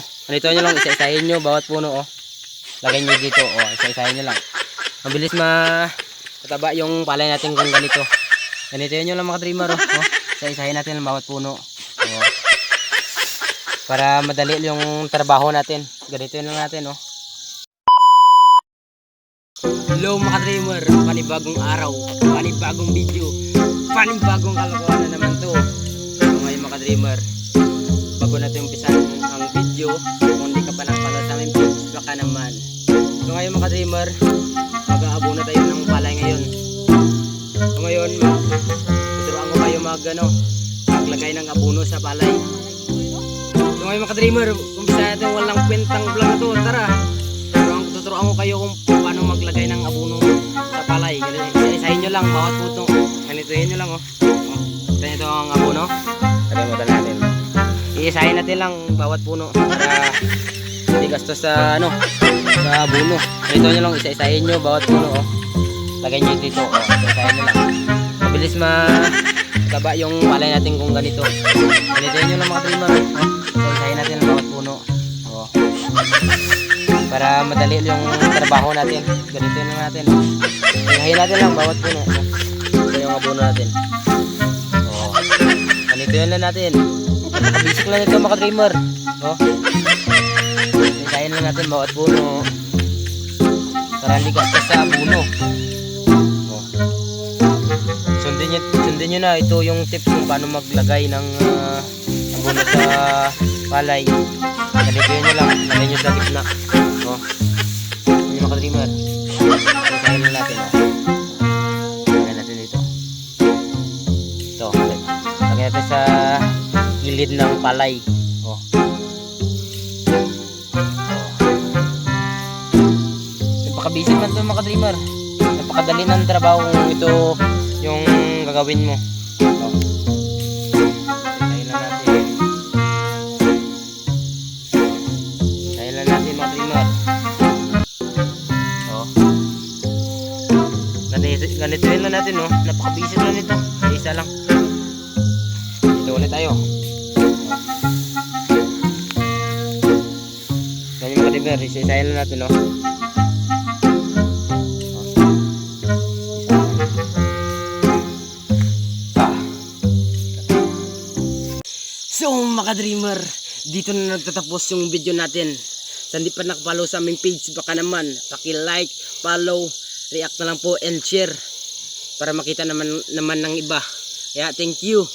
Ganito nyo lang, isa-isahin nyo bawat puno, oh. Lagay nyo dito, oh. Isa-isahin nyo lang. Mabilis ma mataba yung palay natin kung ganito. Ganito nyo lang mga dreamer, oh. oh. Isa-isahin natin ang bawat puno. Oh. Para madali yung trabaho natin. Ganito lang natin, oh. Hello mga dreamer, panibagong araw, panibagong video, panibagong kalokohan na naman to. So ngayon mga dreamer, bago natin umpisan video, kung hindi ka pa nakapalo sa aming page, baka naman. So ngayon mga dreamer, mag-aabo na tayo ng palay ngayon. So ngayon, tuturuan ko kayo mag, ano, maglagay ng abono sa palay. So ngayon mga dreamer, umpisa natin walang kwentang vlog na to, tara. Tuturuan, tuturuan ko kayo kung paano maglagay ng abono sa palay. Ganito, isa-isahin nyo lang, bawat puto. Ganitohin nyo lang, oh. oh. Ito ito ang abono. Kalimutan natin. Lang bawat puno para hindi gastos sa ano, sa abono. Ganito nyo lang, isa-isahin nyo bawat puno, oh. Lagay nyo dito, oh. Isa-isahin nyo lang. Mabilis ma taba yung palay natin kung ganito. Ganito nyo lang mga trimmer, oh. Isa-isahin natin ang bawat puno. Oh para madali yung trabaho natin. Ganito na natin. Hihayin natin lang bawat puno. Ito yung abono natin. Oh. Ganito yun lang natin. Basic lang ito mga dreamer. Oh. Hihayin lang natin bawat puno. Para hindi gastos sa abono. Oh. Sundin nyo, sundin nyo na ito yung tips kung paano maglagay ng ah, abono sa palay. Yun nyo lang. Lagay nyo sa gitna. Oh. Gilid ng palay. Oh. Napaka-busy man to mga dreamer. Napakadali ng trabaho kung ito yung gagawin mo. Oh. Isahin lang natin. Dreamer. Oh. Ganito, ganito yun lang natin, no? Napaka-busy lang nito. Isa lang. Ito ulit tayo. Dreamer. Isa-isahin lang natin, no? So mga dreamer, dito na nagtatapos yung video natin. Sa hindi pa nakapollow sa aming page, baka naman, paki-like, follow, react na lang po, and share para makita naman naman ng iba. Kaya thank you.